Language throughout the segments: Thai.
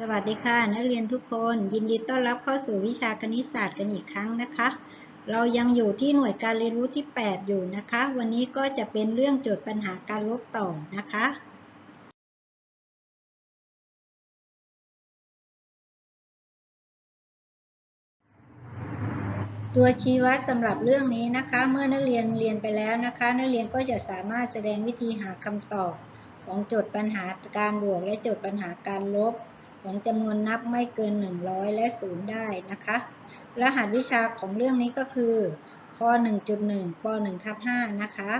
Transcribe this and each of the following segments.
สวัสดีค่ะ นักเรียนทุกคน ยินดีต้อนรับเข้าสู่วิชาคณิตศาสตร์กันอีกครั้งนะคะ เรายังอยู่ที่หน่วยการเรียนรู้ที่ 8 อยู่นะคะ วันนี้ก็จะเป็นเรื่องโจทย์ปัญหาการลบต่อนะคะ ตัวชี้วัดสำหรับเรื่องนี้นะคะ เมื่อนักเรียนเรียนไปแล้วนะคะ นักเรียนก็จะสามารถแสดงวิธีหาคำตอบของโจทย์ปัญหาการบวกและโจทย์ปัญหาการลบ ของจำนวนนับไม่เกิน 100 และ 0 ได้นะคะ รหัสวิชาของเรื่องนี้ก็คือข้อ1.1ป1ทับ5นะคะ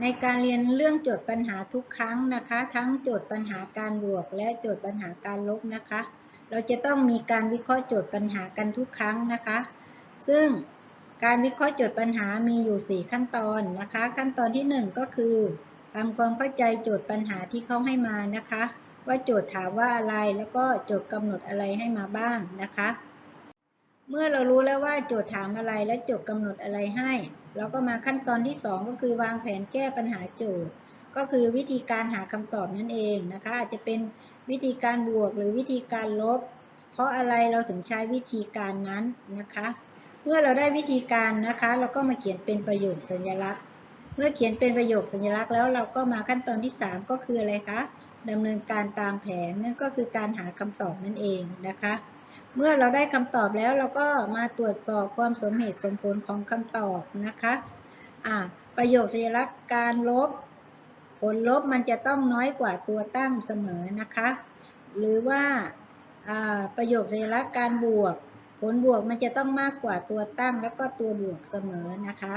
ในการเรียนเรื่องโจทย์ปัญหาทุกครั้งนะคะ ทั้งโจทย์ปัญหาการบวก และโจทย์ปัญหาการลบนะคะ เราจะต้องมีการวิเคราะห์โจทย์ปัญหากันทุกครั้งนะคะ ซึ่ง การวิเคราะห์โจทย์ปัญหามีอยู่ 4 ขั้นตอนนะคะ ขั้นตอนที่ 1 ก็คือทำความเข้าใจโจทย์ปัญหาที่เขาให้มานะคะ ว่าโจทย์ถามว่าอะไรแล้วก็โจทย์กำหนดอะไรให้มาบ้างนะคะ เมื่อเรารู้แล้วว่าโจทย์ถามอะไรและโจทย์กำหนดอะไรให้ เราก็มาขั้นตอนที่ 2 ก็คือวางแผนแก้ปัญหาโจทย์ ก็คือวิธีการหาคำตอบนั่นเองนะคะ อาจจะเป็นวิธีการบวกหรือวิธีการลบ เพราะอะไรเราถึงใช้วิธีการนั้นนะคะ มื่อเราได้วิธีการนะคะ เราก็มาเขียนเป็นประโยคสัญลักษณ์ เมื่อเขียนเป็นประโยคสัญลักษณ์แล้วเราก็มาขั้นตอนที่ 3 ก็คืออะไรคะดำเนินการตามแผนนั่นก็คือการหาคำตอบนั่นเองนะคะ เมื่อเราได้คำตอบแล้วเราก็มาตรวจสอบความสมเหตุสมผลของคำตอบนะคะอ่าประโยคสัญลักษณ์การลบ ผลลบมันจะต้องน้อยกว่าตัวตั้งเสมอนะคะ หรือว่าประโยคสัญลักษณ์การบวก ผลบวกมันจะต้องมากกว่าตัวตั้งแล้วก็ตัวบวกเสมอนะคะ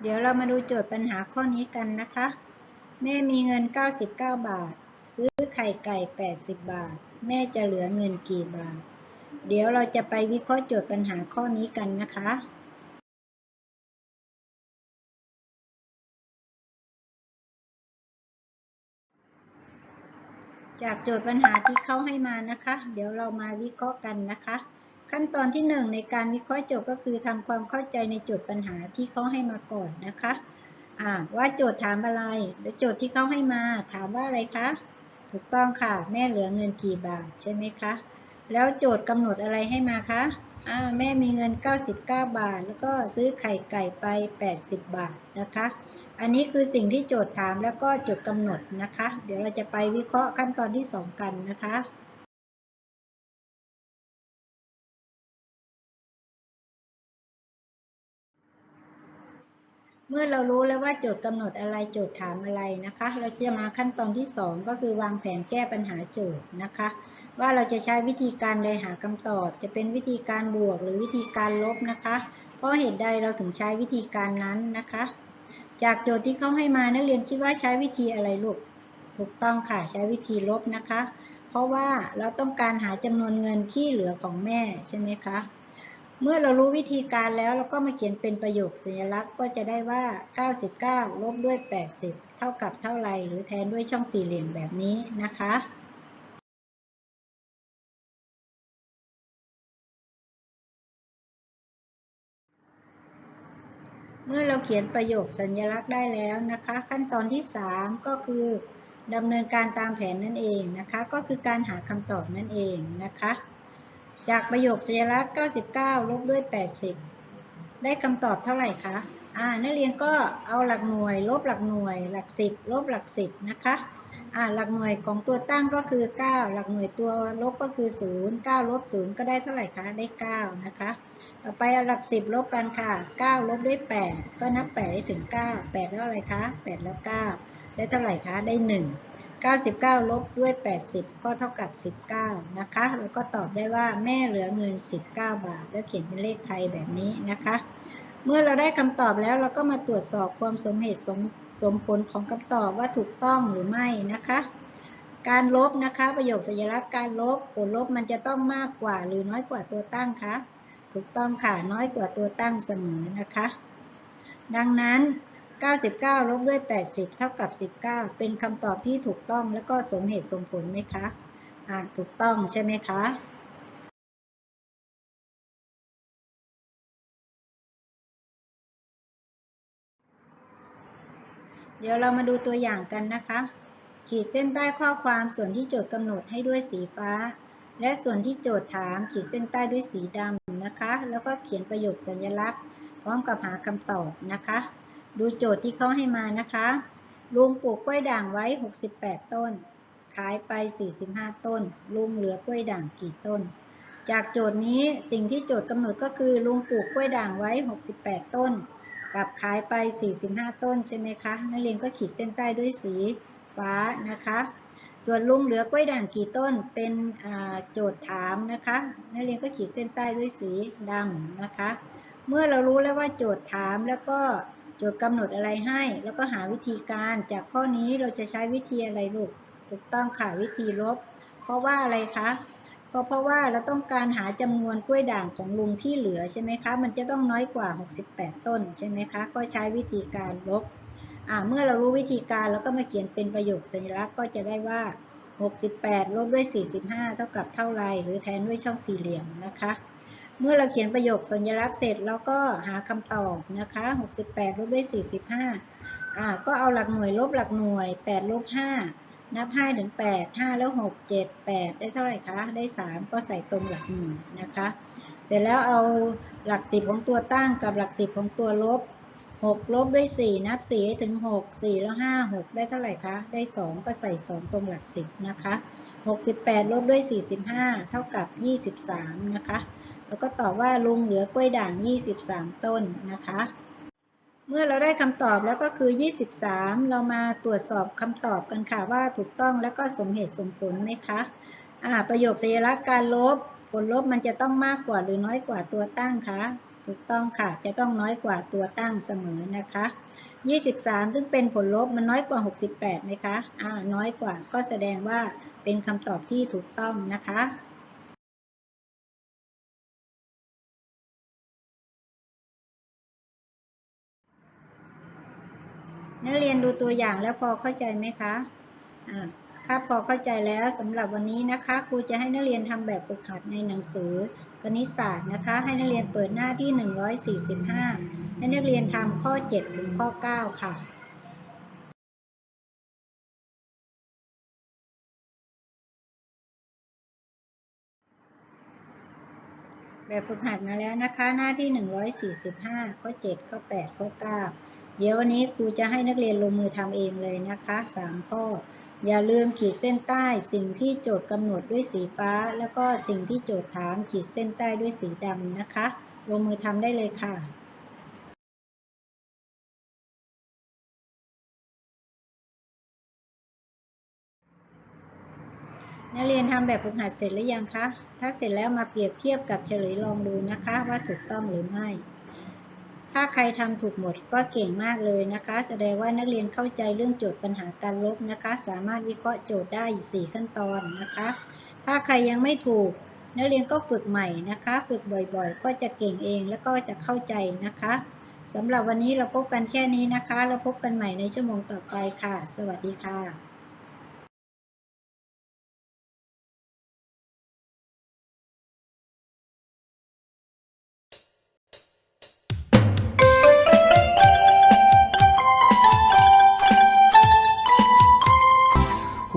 เดี๋ยวเรามาดูโจทย์ปัญหาข้อนี้กันนะคะ แม่มีเงิน 99 บาท ซื้อไข่ไก่ 80 บาท แม่จะเหลือเงินกี่บาท เดี๋ยวเราจะไปวิเคราะห์โจทย์ปัญหาข้อนี้กันนะคะ จากโจทย์ปัญหาที่เขาให้มานะคะ เดี๋ยวเรามาวิเคราะห์กันนะคะ ขั้นตอนที่ 1 ในการวิเคราะห์โจทย์ก็คือทำความเข้าใจในโจทย์ปัญหาที่เขาให้มาก่อนนะคะะว่าโจทย์ถามอะไรแล้วโจทย์ที่เขาให้มาถามว่าอะไรคะ ถูกต้องค่ะ แม่เหลือเงินกี่บาทใช่ไหมคะ แล้วโจทย์กำหนดอะไรให้มาคะ แม่มีเงิน 99 บาท แล้วก็ซื้อไข่ไก่ไป 80 บาทนะคะ อันนี้คือสิ่งที่โจทย์ถามแล้วก็โจทย์กำหนดนะคะ เดี๋ยวเราจะไปวิเคราะห์ขั้นตอนที่ 2 กันนะคะ เมื่อเรารู้แล้วว่าโจทย์กำหนดอะไรโจทย์ถามอะไรนะคะ เราจะมาขั้นตอนที่ 2 ก็คือวางแผนแก้ปัญหาโจทย์นะคะ ว่าเราจะใช้วิธีการใดหาคำตอบ จะเป็นวิธีการบวกหรือวิธีการลบนะคะ เพราะเหตุใดเราถึงใช้วิธีการนั้นนะคะ จากโจทย์ที่เขาให้มานักเรียนคิดว่าใช้วิธีอะไรลูกถูกต้องค่ะใช้วิธีลบนะคะ เพราะว่าเราต้องการหาจำนวนเงินที่เหลือของแม่ใช่ไหมคะ เมื่อเรารู้วิธีการแล้วเราก็มาเขียนเป็นประโยคสัญลักษณ์ก็จะได้ว่า 99 ลบด้วย 80 เท่ากับเท่าไรหรือแทนด้วยช่องสี่เหลี่ยมแบบนี้นะคะเมื่อเราเขียนประโยคสัญลักษณ์ได้แล้วนะคะ ขั้นตอนที่ 3 ก็คือดำเนินการตามแผนนั่นเองนะคะ ก็คือการหาคำตอบนั่นเองนะคะ จากประโยคสัญลักษณ์ 99 ลบด้วย 80 ได้คำตอบเท่าไหร่คะ อ่า นักเรียนก็เอาหลักหน่วย ลบหลักหน่วย หลัก 10 ลบหลัก 10 นะคะ อ่า หลักหน่วยของตัวตั้งก็คือ 9 หลักหน่วยตัวลบก็คือ 0 9 ลบ 0 ก็ได้เท่าไหร่คะ ได้ 9 นะคะ ต่อไปเอาหลัก 10 ลบกันค่ะ 9 ลบด้วย 8 ก็นับ 8 ได้ถึง 9 8 แล้วอะไรคะ 8 แล้ว 9 ได้เท่าไหร่คะ ได้ 1 99 ลบด้วย 80 ก็เท่ากับ 19 นะคะ แล้วก็ตอบได้ว่าแม่เหลือเงิน 19 บาท แล้วเขียนเป็นเลขไทยแบบนี้นะคะ เมื่อเราได้คำตอบแล้วเราก็มาตรวจสอบความสมเหตุสมสมผลของคำตอบว่าถูกต้องหรือไม่นะคะ การลบนะคะประโยคสัญลักษณ์การลบผลลบมันจะต้องมากกว่าหรือน้อยกว่าตัวตั้งคะ ถูกต้องค่ะน้อยกว่าตัวตั้งเสมอนะคะ ดังนั้น 99 ลบด้วย 80 เท่ากับ 19 เป็นคำตอบที่ถูกต้องและก็สมเหตุสมผลไหมคะ อ่า ถูกต้องใช่ไหมคะเดี๋ยวเรามาดูตัวอย่างกันนะคะ ขีดเส้นใต้ข้อความส่วนที่โจทย์กำหนดให้ด้วยสีฟ้า และส่วนที่โจทย์ถามขีดเส้นใต้ด้วยสีดำนะคะ แล้วก็เขียนประโยคสัญลักษณ์ พร้อมกับหาคำตอบนะคะ ดูโจทย์ที่เขาให้มานะคะลุงปลูกกล้วยด่างไว้ 68 ต้น ขายไป 45 ต้น ลุงเหลือกล้วยด่างกี่ต้น จากโจทย์นี้สิ่งที่โจทย์กำหนดก็คือลุงปลูกกล้วยด่างไว้ 68 ต้น กับขายไป 45 ต้นใช่ไหมคะนักเรียนก็ขีดเส้นใต้ด้วยสีฟ้านะคะ ส่วนลุงเหลือกล้วยด่างกี่ต้นเป็นโจทย์ถามนะคะนักเรียนก็ขีดเส้นใต้ด้วยสีดำนะคะ เมื่อเรารู้แล้วว่าโจทย์ถามแล้วก็ โจทย์กำหนดอะไรให้ แล้วก็หาวิธีการจากข้อนี้เราจะใช้วิธีอะไรลูกถูกต้องค่ะวิธีลบ เพราะว่าอะไรคะก็เพราะว่าเราต้องการหาจำนวนกล้วยด่างของลุงที่เหลือใช่ไหมคะ มันจะต้องน้อยกว่า 68 ต้นใช่ไหมคะ ก็ใช้วิธีการลบ อ่า เมื่อเรารู้วิธีการแล้วก็มาเขียนเป็นประโยคสัญลักษณ์ก็จะได้ว่า 68 ลบด้วย 45 เท่ากับเท่าไรหรือแทนด้วยช่องสี่เหลี่ยมนะคะ เมื่อเราเขียนประโยคสัญลักษณ์เสร็จเราก็หาคำตอบนะคะ 68ลบด้วย 45อ่าก็เอาหลักหน่วยลบหลักหน่วย 8 ลบ 5 นับ 5 ถึง 8 5 แล้ว 6 7 8 ได้เท่าไหร่คะ ได้ 3 ก็ใส่ตรงหลักหน่วยนะคะ เสร็จแล้วเอาหลักสิบของตัวตั้งกับหลักสิบของตัวลบ 6 ลบด้วย 4 นับ 4 ให้ถึง 6 4 แล้ว 5 6 ได้เท่าไหร่คะ ได้ 2 ก็ใส่ 2 ตรงหลักสิบนะคะ 68 ลบด้วย 45 เท่ากับ 23 นะคะ แล้วก็ตอบว่าลุงเหลือกล้วยด่าง 23 ต้นนะคะ เมื่อเราได้คำตอบแล้วก็คือ 23 เรามาตรวจสอบคำตอบกันค่ะว่าถูกต้องแล้วก็สมเหตุสมผลไหมคะอ่าประโยคสัญลักษณ์การลบ ผลลบมันจะต้องมากกว่าหรือน้อยกว่าตัวตั้งคะถูกต้องค่ะ จะต้องน้อยกว่าตัวตั้งเสมอนะคะ 23 ซึ่งเป็นผลลบมันน้อยกว่า 68ไหมคะ อ่า น้อยกว่าก็แสดงว่าเป็นคำตอบที่ถูกต้องนะคะ นักเรียนดูตัวอย่างแล้วพอเข้าใจไหมคะอ่าถ้าพอเข้าใจแล้วสำหรับวันนี้นะคะครูจะให้นักเรียนทำแบบฝึกหัดในหนังสือคณิตศาสตร์นะคะ ให้นักเรียนเปิดหน้าที่ 145 ให้นักเรียนทำข้อ 7 ถึงข้อ 9 ค่ะแบบฝึกหัดมาแล้วนะคะ หน้าที่ 145 ข้อ 7 ข้อ 8 ข้อ 9 เดี๋ยววันนี้ครูจะให้นักเรียนลงมือทำเองเลยนะคะ 3 ข้อ อย่าลืมขีดเส้นใต้สิ่งที่โจทย์กำหนดด้วยสีฟ้า แล้วก็สิ่งที่โจทย์ถามขีดเส้นใต้ด้วยสีดำนะคะ ลงมือทำได้เลยค่ะนักเรียนทำแบบฝึกหัดเสร็จหรือยังคะ ถ้าเสร็จแล้วมาเปรียบเทียบกับเฉลยลองดูนะคะว่าถูกต้องหรือไม่ ถ้าใครทำถูกหมดก็เก่งมากเลยนะคะ แสดงว่านักเรียนเข้าใจเรื่องโจทย์ปัญหาการลบนะคะ สามารถวิเคราะห์โจทย์ได้ 4 ขั้นตอนนะคะ ถ้าใครยังไม่ถูก นักเรียนก็ฝึกใหม่นะคะ ฝึกบ่อยๆ ก็จะเก่งเองแล้วก็จะเข้าใจนะคะสำหรับวันนี้เราพบกันแค่นี้นะคะแล้วพบกันใหม่ในชั่วโมงต่อไปค่ะ สวัสดีค่ะ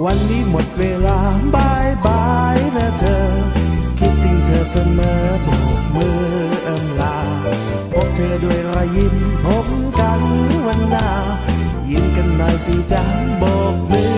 วันนี้หมดเวลาบายบายนะเธอ คิดถึงเธอเสมอโบกมือเอิมลา พบเธอด้วยรอยยิ้มพบกันวันหน้า ยิ้มกันหน่อยสิจ้าโบกมือ